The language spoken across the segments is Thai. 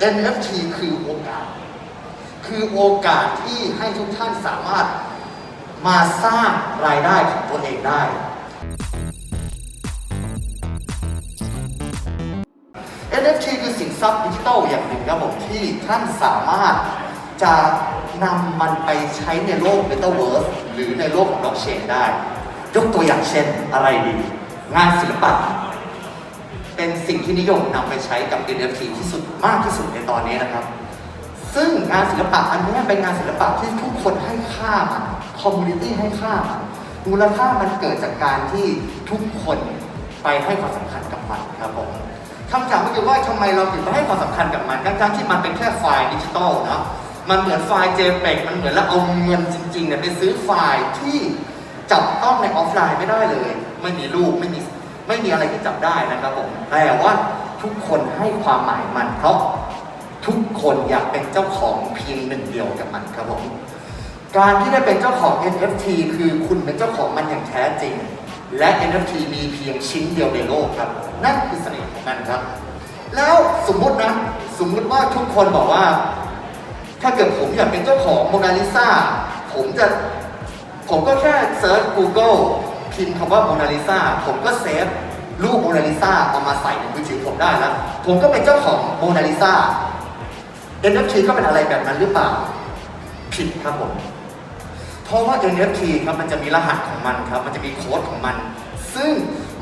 NFT คือโอกาส คือโอกาสที่ให้ทุกท่านสามารถมาสร้างรายได้ของตัวเองได้ NFT คือสินทรัพย์ดิจิทัลอย่างหนึ่งครับผมที่ท่านสามารถจะนำมันไปใช้ในโลก Metaverse หรือในโลกของบล็อกเชนได้ ยกตัวอย่างเช่นอะไรดี งานศิลปะ เป็นสิ่งที่นิยมนำไปใช้กับ NFT ที่สุดมากที่สุดในตอนนี้นะครับ ซึ่งงานศิลปะอันนี้เป็นงานศิลปะที่ทุกคนให้ค่ามันคอมมูนิตี้ให้ค่ามันมูลค่ามันเกิดจากการที่ทุกคนไปให้ความสำคัญกับมันครับผมคำถามก็คือว่าทำไมเราถึงต้องให้ความสำคัญกับมันทั้งๆที่มันเป็นแค่ไฟล์ดิจิตอลเนาะมันเหมือนไฟล์ JPEG มันเหมือนเราเอาเงินจริงๆเนี่ยไปซื้อไฟล์ที่จับต้องในออฟไลน์ไม่ได้เลย ไม่มีรูปไม่มี ไม่มีอะไรที่จับได้นะครับผมแต่ว่าทุกคนให้ความหมายมันเพราะทุกคนอยากเป็นเจ้าของเพียงหนึ่งเดียวกับมันครับผมการที่ได้เป็นเจ้าของ NFT คือคุณเป็นเจ้าของมันอย่างแท้จริง และ NFT มีเพียงชิ้นเดียวในโลกครับนั่นคือเสน่ห์ของมันครับ แล้วสมมุตินะสมมุติว่าทุกคนบอกว่า ถ้าเกิดผมอยากเป็นเจ้าของโมนาลิซาผมจะผมก็แค่เซิร์ช Google พิมพ์คำว่าโมนาลิซาผมก็เซฟ รูปโมนาลิซาเอามาใส่ในมือถือผมได้แล้วผมก็เป็นเจ้าของโมนาลิซา NFT ก็เป็นอะไรแบบนั้นหรือเปล่า ผิดครับผมเพราะว่า NFT ครับมันจะมีรหัสของมันครับ มันจะมีโค้ดของมัน ซึ่ง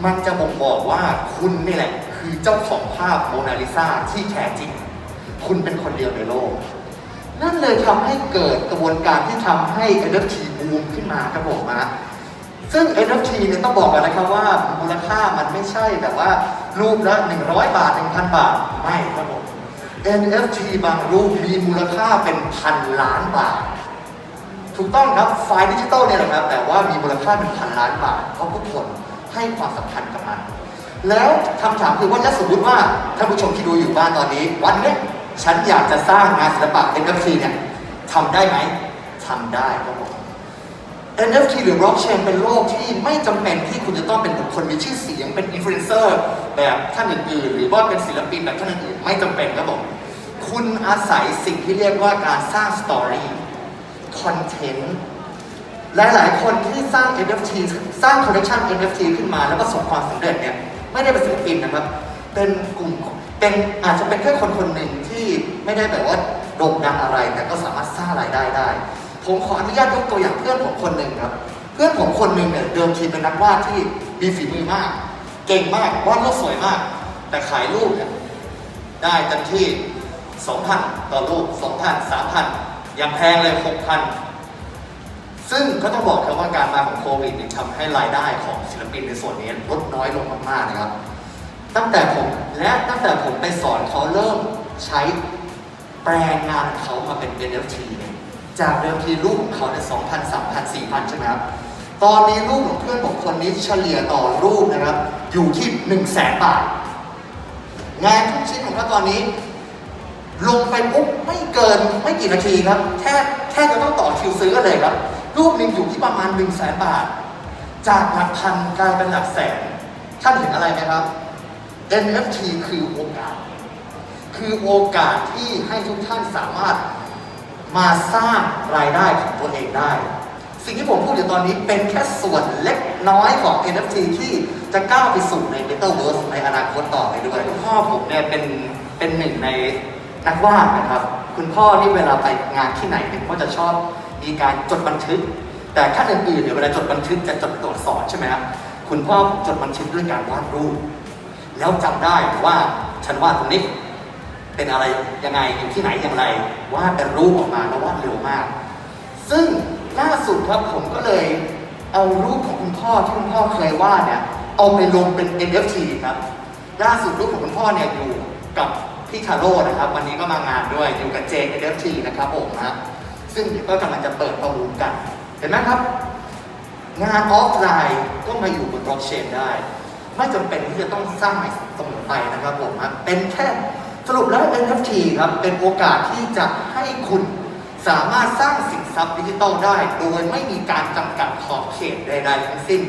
มันจะบ่งบอกว่าคุณนี่แหละ คือเจ้าของภาพโมนาลิซาที่แท้จริง คุณเป็นคนเดียวในโลก นั่นเลยทำให้เกิดกระบวนการที่ทำให้ NFT บูมขึ้นมาครับผมนะ ซึ่ง NFT เนี่ยต้องบอกกันนะครับว่ามูลค่ามันไม่ใช่แบบว่ารูปละ 100 บาท 1,000 บาท ไม่ครับผม NFT บางรูปมีมูลค่าเป็นพันล้านบาท ถูกต้องครับไฟล์ดิจิตอลเนี่ยแหละครับ แต่ว่ามีมูลค่าเป็นพันล้านบาท เพราะทุกคนให้ความสำคัญกับมัน แล้วคำถามคือว่าถ้าสมมติว่าท่านผู้ชมที่ดูอยู่บ้านตอนนี้ วันนี้ฉันอยากจะสร้างงานศิลปะ NFT เนี่ยทำได้ไหมทำได้ครับผม NFT หรือ blockchain เป็นโลกที่ไม่จำเป็นที่คุณจะต้องเป็นบุคคลมีชื่อเสียงเป็นอินฟลูเอนเซอร์แบบท่านอื่นๆ หรือว่าเป็นศิลปินแบบท่านอื่นๆไม่จำเป็นครับผมคุณอาศัยสิ่งที่เรียกว่าการสร้างสตอรี่คอนเทนต์หลายๆ คนที่สร้าง NFT สร้างคอลเลคชัน NFT ขึ้นมาแล้วประสบความสำเร็จเนี่ยไม่ได้เป็นศิลปินนะครับ เป็นกลุ่มเป็นอาจจะเป็นแค่คนคนหนึ่งที่ไม่ได้แบบว่าโด่งดังอะไร แต่ก็สามารถสร้างรายได้ได้ ผมขออนุญาตยกตัวอย่างเพื่อนผมคนหนึ่งครับ เพื่อนผมคนหนึ่งเนี่ยเดิมทีเป็นนักวาดที่มีฝีมือมาก เก่งมากวาดรูปสวยมาก แต่ขายรูปเนี่ยได้เต็มที่ 2,000 ต่อรูป 2,000 3,000ย่างแพงเลย 6,000 ซึ่งก็ต้องบอกครับว่าการมาของโควิดเนี่ยทำให้รายได้ของศิลปินในส่วนนี้ลดน้อยลงมากๆนะครับ ตั้งแต่ผมและตั้งแต่ผมไปสอนเขาเริ่มใช้แปลงงานเขามาเป็น NFT เนี่ย จากเดิมทีรูปของเขาเนี่ย2,000 3,000 4,000ใช่ไหมครับ ตอนนี้รูปของเพื่อนผมคนนี้เฉลี่ยต่อรูปนะครับ อยู่ที่1 0 0 0 0แสนบาท งานทุกชิ้นของเขาตอนนี้ ลงไปปุ๊บไม่เกินไม่กี่นาทีครับ แค่แค่จะต้องต่อคิวซื้อกันเลยครับรูปหนึ่งอยู่ที่ประมาณ1 0 0 0 0แสนบาท จากหลักพันกลายเป็นหลักแสน ท่านเห็นอะไรไหมครับ NFT คือโอกาส คือโอกาสที่ให้ทุกท่านสามารถ มาสร้างรายได้ของตัวเองได้ สิ่งที่ผมพูดอยู่ตอนนี้เป็นแค่ส่วนเล็กน้อยของ NFT ที่จะก้าวไปสู่ใน Metaverse ในอนาคตต่อไปด้วยคุณพ่อผมเนี่ยเป็นเป็นหนึ่งในนักวาดนะครับ คุณพ่อนี่เวลาไปงานที่ไหนเนี่ยก็จะชอบมีการจดบันทึก แต่ท่านอื่นๆเนี่ยเวลาจดบันทึกจะจดตัวอักษรใช่ไหมครับคุณพ่อจดบันทึกด้วยการวาดรูป แล้วจำได้ว่าฉันวาดตรงนี้ เป็นอะไรยังไงอยู่ที่ไหนอย่างไรวาดเป็นรูปออกมาแล้ววาดเร็วมาก ซึ่งล่าสุดครับผมก็เลยเอารูปของคุณพ่อที่คุณพ่อเคยวาดเนี่ยเอาไปลงเป็น NFT ครับล่าสุดรูปของคุณพ่อเนี่ยอยู่กับพี่คาโร่นะครับ วันนี้ก็มางานด้วยอยู่กับเจ NFT นะครับผมนะซึ่งก็กำลังจะเปิดประมูลกัน เห็นไหมครับ งานออฟไลน์ก็มาอยู่บนบล็อกเชนได้ ไม่จำเป็นที่จะต้องสร้างใหม่เสมอไปนะครับผมครับเป็นแค่ สรุปแล้ว NFT ครับเป็นโอกาสที่จะให้คุณสามารถสร้างสินทรัพย์ดิจิทัลได้ โดยไม่มีการจำกัดขอบเขตใดๆทั้งสิ้น